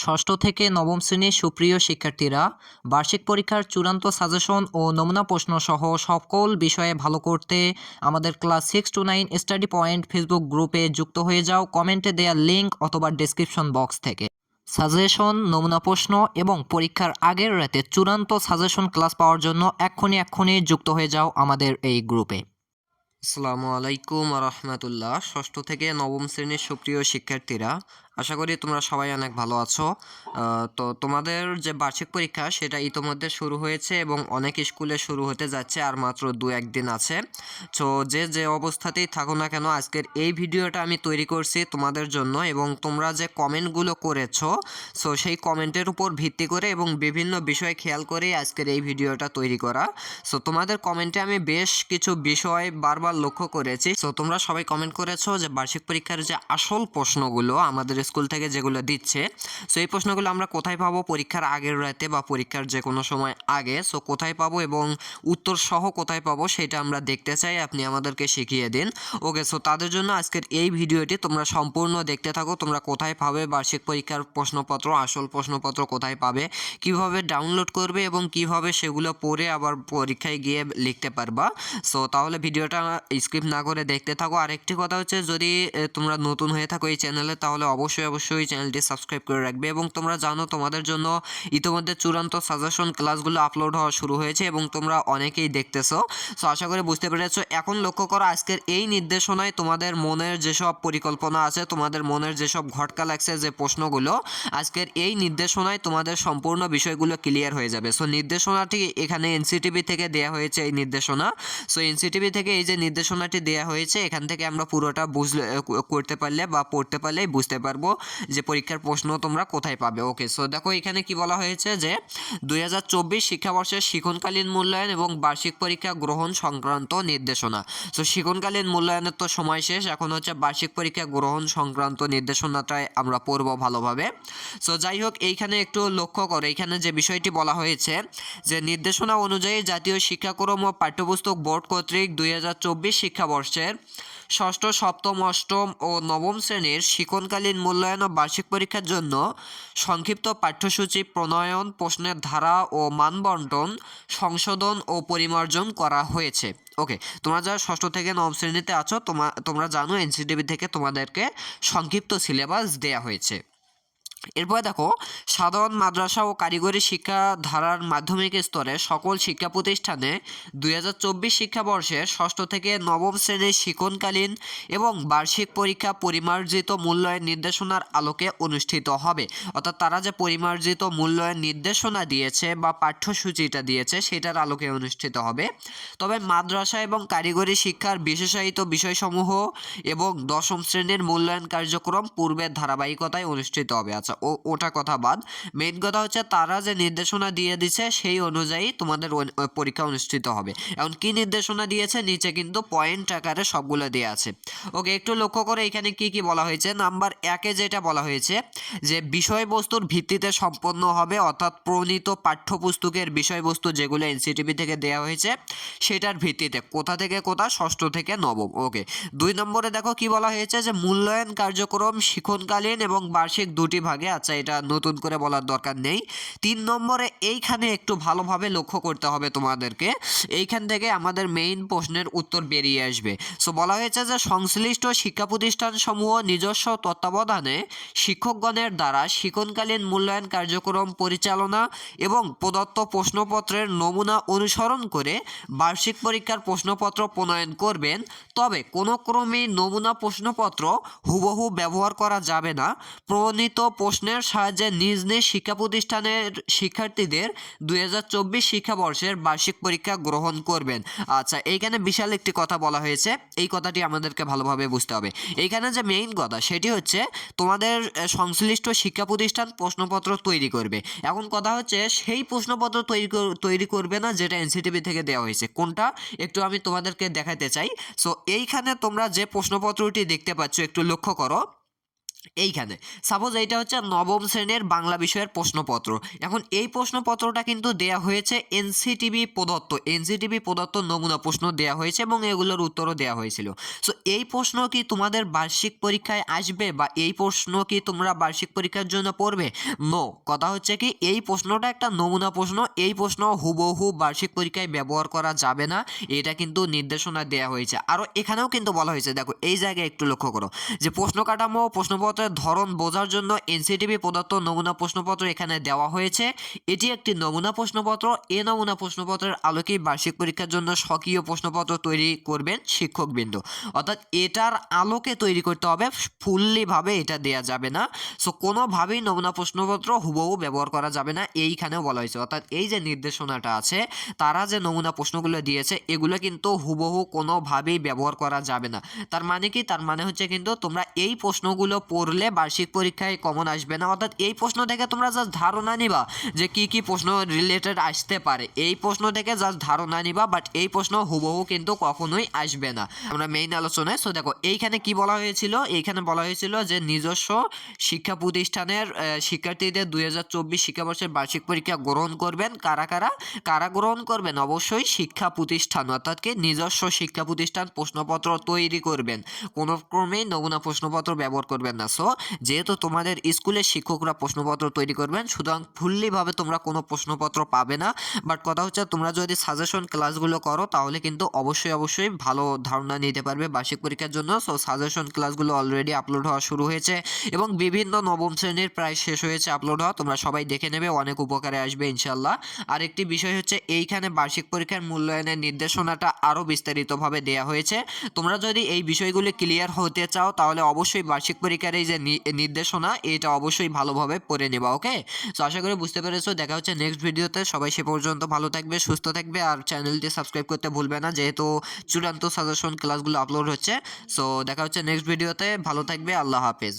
ষষ্ঠ থেকে নবম শ্রেণির সুপ্রিয় শিক্ষার্থীরা বার্ষিক পরীক্ষার চূড়ান্ত সাজেশন ও নমুনা প্রশ্ন সহ সকল বিষয়ে ভালো করতে আমাদের class six to nine study point Facebook গ্রুপে যুক্ত হয়ে যাও। কমেন্টে দেওয়া লিঙ্ক অথবা ডেসক্রিপশন বক্স থেকে। সাজেশন নমুনা প্রশ্ন এবং পরীক্ষার আগের রাতে চূড়ান্ত সাজেশন ক্লাস পাওয়ার জন্য এক্ষুনি এক্ষুনি যুক্ত হয়ে যাও আমাদের এই গ্রুপে আসসালামু আলাইকুম রহমতুল্লাহ। ষষ্ঠ থেকে নবম শ্রেণির সুপ্রিয় শিক্ষার্থীরা আশা করি তোমরা সবাই অনেক ভালো আছো। তো তোমাদের যে বার্ষিক পরীক্ষা, সেটা ইতোমধ্যে শুরু হয়েছে এবং অনেক স্কুলে শুরু হতে যাচ্ছে আর মাত্র দু একদিন আছে। তো যে যে অবস্থাতেই থাকো না কেন, আজকের এই ভিডিওটা আমি তৈরি করছি তোমাদের জন্য এবং তোমরা যে কমেন্টগুলো করেছ, সো সেই কমেন্টের উপর ভিত্তি করে এবং বিভিন্ন বিষয় খেয়াল করেই আজকের এই ভিডিওটা তৈরি করা। সো তোমাদের কমেন্টে আমি বেশ কিছু বিষয় বারবার লক্ষ্য করেছি। সো তোমরা সবাই কমেন্ট করেছ যে বার্ষিক পরীক্ষার যে আসল প্রশ্নগুলো আমাদের স্কুল থেকে যেগুলো দিচ্ছে। সো এই প্রশ্নগুলো আমরা কোথায় পাবো? পরীক্ষার আগের রাতে বা পরীক্ষার যে কোনো সময় আগে। সো কোথায় পাবো এবং উত্তর সহ কোথায় পাবো সেটা আমরা দেখতে চাই। আপনি আমাদেরকে শিখিয়ে দিন। ওকে সো তাদের জন্য আজকের এই ভিডিওটি তোমরা সম্পূর্ণ দেখতে থাকো। তোমরা কোথায় পাবে? বার্ষিক পরীক্ষার প্রশ্নপত্র, আসল প্রশ্নপত্র কোথায় পাবে? কীভাবে ডাউনলোড করবে এবং কীভাবে সেগুলো পড়ে আবার পরীক্ষায় গিয়ে লিখতে পারবা? সো তাহলে ভিডিওটা স্কিপ না করে দেখতে থাকো। আরেকটি কথা হচ্ছে, যদি তোমরা নতুন হয়ে থাকো এই চ্যানেলে, তাহলে অবশ্যই অবশ্যই অবশ্যই চ্যানেলটি সাবস্ক্রাইব করে রাখবে এবং তোমরা জানো তোমাদের জন্য ইতিমধ্যে চূড়ান্ত সাজেশন ক্লাসগুলো আপলোড হওয়া শুরু হয়েছে এবং তোমরা অনেকেই দেখতেছো। সো আশা করি বুঝতে পেরেছ। এখন লক্ষ্য করো আজকের এই নির্দেশনায় তোমাদের মনের যেসব পরিকল্পনা আছে, তোমাদের মনের যেসব ঘটকা লাগছে, যে প্রশ্নগুলো, আজকের এই নির্দেশনায় তোমাদের সম্পূর্ণ বিষয়গুলো ক্লিয়ার হয়ে যাবে। সো নির্দেশনাটি এখানে এনসিটিভি থেকে দেয়া হয়েছে এই নির্দেশনা। সো এনসিটিভি থেকে এই যে নির্দেশনাটি দেয়া হয়েছে, এখান থেকে আমরা পুরোটা বুঝলে, করতে পারলে বা পড়তে পারলেই বুঝতে পারব। যে পরীক্ষার প্রশ্ন তোমরা কোথায় পাবে। ওকে সো দেখো এখানে কি বলা হয়েছে যে দুই হাজার চব্বিশ শিক্ষাবর্ষের শিক্ষণকালীন মূল্যায়ন এবং বার্ষিক পরীক্ষা গ্রহণ সংক্রান্ত নির্দেশনা। সো শিক্ষণকালীন মূল্যায়নের তো সময় শেষ, এখন হচ্ছে বার্ষিক পরীক্ষা গ্রহণ সংক্রান্ত নির্দেশনাটাই আমরা পড়ব ভালোভাবে। সো যাই হোক, এইখানে একটু লক্ষ্য করো, এখানে যে বিষয়টি বলা হয়েছে যে নির্দেশনা অনুযায়ী জাতীয় শিক্ষাক্রম ও পাঠ্যপুস্তক বোর্ড কর্তৃক দুই হাজার চব্বিশ শিক্ষাবর্ষের ষষ্ঠ, সপ্তম, অষ্টম ও নবম শ্রেণির শিক্ষণকালীন মূল্যায়ন ও বার্ষিক পরীক্ষার জন্য সংক্ষিপ্ত পাঠ্যসূচি, প্রণয়ন, প্রশ্নের ধারা ও মানবন্টন সংশোধন ও পরিমার্জন করা হয়েছে। ওকে, তোমরা যারা ষষ্ঠ থেকে নবম শ্রেণীতে আছো, তোমা, তোমরা জানো, এনসিটিভি থেকে তোমাদেরকে সংক্ষিপ্ত সিলেবাস দেয়া হয়েছে। এরপরে দেখো, সাধারণ মাদ্রাসা ও কারিগরি শিক্ষা ধারার মাধ্যমিক স্তরে সকল শিক্ষা প্রতিষ্ঠানে দুই হাজার চব্বিশ শিক্ষাবর্ষের ষষ্ঠ থেকে নবম শ্রেণির শিক্ষণকালীন এবং বার্ষিক পরীক্ষা পরিমার্জিত মূল্যায়ন নির্দেশনার আলোকে অনুষ্ঠিত হবে। অর্থাৎ তারা যে পরিমার্জিত মূল্যায়ন নির্দেশনা দিয়েছে বা পাঠ্যসূচিটা দিয়েছে, সেটার আলোকে অনুষ্ঠিত হবে। তবে মাদ্রাসা এবং কারিগরি শিক্ষার বিশেষায়িত বিষয়সমূহ এবং দশম শ্রেণির মূল্যায়ন কার্যক্রম পূর্বের ধারাবাহিকতায় অনুষ্ঠিত হবে। আচ্ছা ও, ওটা কথা বাদ। মেইন কথা হচ্ছে তারা যে নির্দেশনা দিয়ে দিছে সেই অনুযায়ী তোমাদের পরীক্ষা অনুষ্ঠিত হবে। এখন কি নির্দেশনা দিয়েছে? নিচে কিন্তু পয়েন্ট আকারে সবগুলো দেওয়া আছে। ওকে একটু লক্ষ্য করে এখানে কি কি বলা হয়েছে? নাম্বার একে যেটা বলা হয়েছে যে বিষয়বস্তুর ভিত্তিতে সম্পন্ন হবে অর্থাৎ প্রণীত পাঠ্যপুস্তকের বিষয়বস্তু যেগুলো এনসিটিভি থেকে দেওয়া হয়েছে সেটার ভিত্তিতে, কোথা থেকে কোথা? ষষ্ঠ থেকে নবম। ওকে দুই নম্বরে দেখো কি বলা হয়েছে যে মূল্যায়ন কার্যক্রম শিক্ষণকালীন এবং বার্ষিক দুটি ভাগে আচ্ছা এটা নতুন করে বলার দরকার নেই। তিন নম্বরে এইখানে একটু ভালোভাবে লক্ষ্য করতে হবে তোমাদেরকে। এইখান থেকে আমাদের মেইন প্রশ্নের উত্তর বেরিয়ে আসবে। সো বলা হয়েছে যে সংশ্লিষ্ট শিক্ষা প্রতিষ্ঠান সমূহ নিজস্ব তত্ত্বাবধানে শিক্ষকগণের দ্বারা শিক্ষণকালীন মূল্যায়ন কার্যক্রম পরিচালনা এবং প্রদত্ত প্রশ্নপত্রের নমুনা অনুসরণ করে বার্ষিক পরীক্ষার প্রশ্নপত্র প্রণয়ন করবেন। তবে কোনো ক্রমেই নমুনা প্রশ্নপত্র হুবহু ব্যবহার করা যাবে না। প্রণীত প্রশ্নের সাহায্যে নিজ নিজ শিক্ষা প্রতিষ্ঠানের শিক্ষার্থীদের দুই হাজার চব্বিশ শিক্ষাবর্ষের বার্ষিক পরীক্ষা গ্রহণ করবেন। আচ্ছা এইখানে বিশাল একটি কথা বলা হয়েছে। এই কথাটি আমাদেরকে ভালোভাবে বুঝতে হবে। এইখানে যে মেইন কথা, সেটি হচ্ছে তোমাদের সংশ্লিষ্ট শিক্ষা প্রতিষ্ঠান প্রশ্নপত্র তৈরি করবে। এখন কথা হচ্ছে, সেই প্রশ্নপত্র তৈরি তৈরি করবে না যেটা এনসিটিভি থেকে দেওয়া হয়েছে। কোনটা? একটু আমি তোমাদেরকে দেখাতে চাই। সো এইখানে তোমরা যে প্রশ্নপত্রটি দেখতে পাচ্ছ, একটু লক্ষ্য করো। এইখানে। সাপোজ এইটা হচ্ছে নবম শ্রেণির বাংলা বিষয়ের প্রশ্নপত্র। এখন এই প্রশ্নপত্রটা কিন্তু দেয়া হয়েছে এনসিটিভি প্রদত্ত। এনসিটিভি প্রদত্ত নমুনা প্রশ্ন দেয়া হয়েছে এবং এগুলোর উত্তরও দেয়া হয়েছিল। সো এই প্রশ্ন কি তোমাদের বার্ষিক পরীক্ষায় আসবে বা এই প্রশ্ন কি তোমরা বার্ষিক পরীক্ষার জন্য পড়বে? নো কথা হচ্ছে কি, এই প্রশ্নটা একটা নমুনা প্রশ্ন। এই প্রশ্ন হুবহু বার্ষিক পরীক্ষায় ব্যবহার করা যাবে না। এটা কিন্তু নির্দেশনা দেওয়া হয়েছে। আরও এখানেও কিন্তু বলা হয়েছে। দেখো, এই জায়গায় একটু লক্ষ্য করো। যে প্রশ্ন কাঠামো প্রশ্নপত্রের ধরন বোঝার জন্য এনসিটিভি প্রদত্ত নমুনা প্রশ্নপত্র এখানে দেওয়া হয়েছে। এটি একটি নমুনা প্রশ্নপত্র। এ নমুনা প্রশ্নপত্রের আলোকেই বার্ষিক পরীক্ষার জন্য স্বকীয় প্রশ্নপত্র তৈরি করবেন শিক্ষকবৃন্দ। অর্থাৎ এটার আলোকে তৈরি করতে হবে, ফুললিভাবে এটা দেয়া যাবে না। সো কোনোভাবেই নমুনা প্রশ্নপত্র হুবহু ব্যবহার করা যাবে না, এইখানেও বলা হয়েছে। অর্থাৎ এই যে নির্দেশনাটা আছে, তারা যে নমুনা প্রশ্নগুলো দিয়েছে, এগুলো কিন্তু হুবহু কোনোভাবেই ব্যবহার করা যাবে না। তার মানে কি? তার মানে হচ্ছে কিন্তু তোমরা এই প্রশ্নগুলো পড়লে বার্ষিক পরীক্ষায় কমন আসবে না। অর্থাৎ এই প্রশ্ন থেকে তোমরা জাস্ট ধারণা নিবা যে কি কি প্রশ্ন রিলেটেড আসতে পারে। এই প্রশ্ন থেকে জাস্ট ধারণা নিবা বাট এই প্রশ্ন হুবহু কিন্তু কখনোই আসবে না। আমরা মেইন আলোচনায় সো দেখো, এইখানে কি বলা হয়েছিল? এইখানে বলা হয়েছিল যে নিজস্ব শিক্ষা প্রতিষ্ঠানের শিক্ষার্থীদের দুই হাজার চব্বিশ শিক্ষাবর্ষের বার্ষিক পরীক্ষা গ্রহণ করবেন। কারা কারা? কারা গ্রহণ করবেন? অবশ্যই শিক্ষা প্রতিষ্ঠান, অর্থাৎ কি নিজস্ব শিক্ষা প্রতিষ্ঠান প্রশ্নপত্র তৈরি করবেন। কোনো ক্রমেই নমুনা প্রশ্নপত্র ব্যবহার করবেন না। সো যেহেতু তোমাদের স্কুলের শিক্ষকরা প্রশ্নপত্র তৈরি করবেন, সুতরাং ফুললিভাবে তোমরা কোনো প্রশ্নপত্র পাবে না। বাট কথা হচ্ছে, তোমরা যদি সাজেশন ক্লাসগুলো করো, তাহলে কিন্তু অবশ্যই অবশ্যই ভালো ধারণা নিতে পারবে বার্ষিক পরীক্ষার জন্য। সো সাজেশন ক্লাসগুলো অলরেডি আপলোড হওয়া শুরু হয়েছে এবং বিভিন্ন নবম শ্রেণির প্রায় শেষ হয়েছে আপলোড হওয়া। তোমরা সবাই দেখে নেবে, অনেক উপকারে আসবে ইনশাল্লাহ আর একটি বিষয় হচ্ছে, এইখানে বার্ষিক পরীক্ষার মূল্যায়নের নির্দেশনাটা আরও বিস্তারিতভাবে দেওয়া হয়েছে। তোমরা যদি এই বিষয়গুলি ক্লিয়ার হতে চাও, তাহলে অবশ্যই বার্ষিক পরীক্ষার এই যে নির্দেশনা, এটা অবশ্যই ভালোভাবে পড়ে নেবা, ওকে? সো আশা করি বুঝতে পেরেছ, দেখা হচ্ছে নেক্সট ভিডিওতে সবাই সে পর্যন্ত ভালো থাকবে, সুস্থ থাকবে, আর চ্যানেলটি সাবস্ক্রাইব করতে ভুলবে না, যেহেতু চূড়ান্ত সাজেশন ক্লাসগুলো আপলোড হচ্ছে। সো দেখা হচ্ছে নেক্সট ভিডিওতে ভালো থাকবে, আল্লাহ হাফেজ।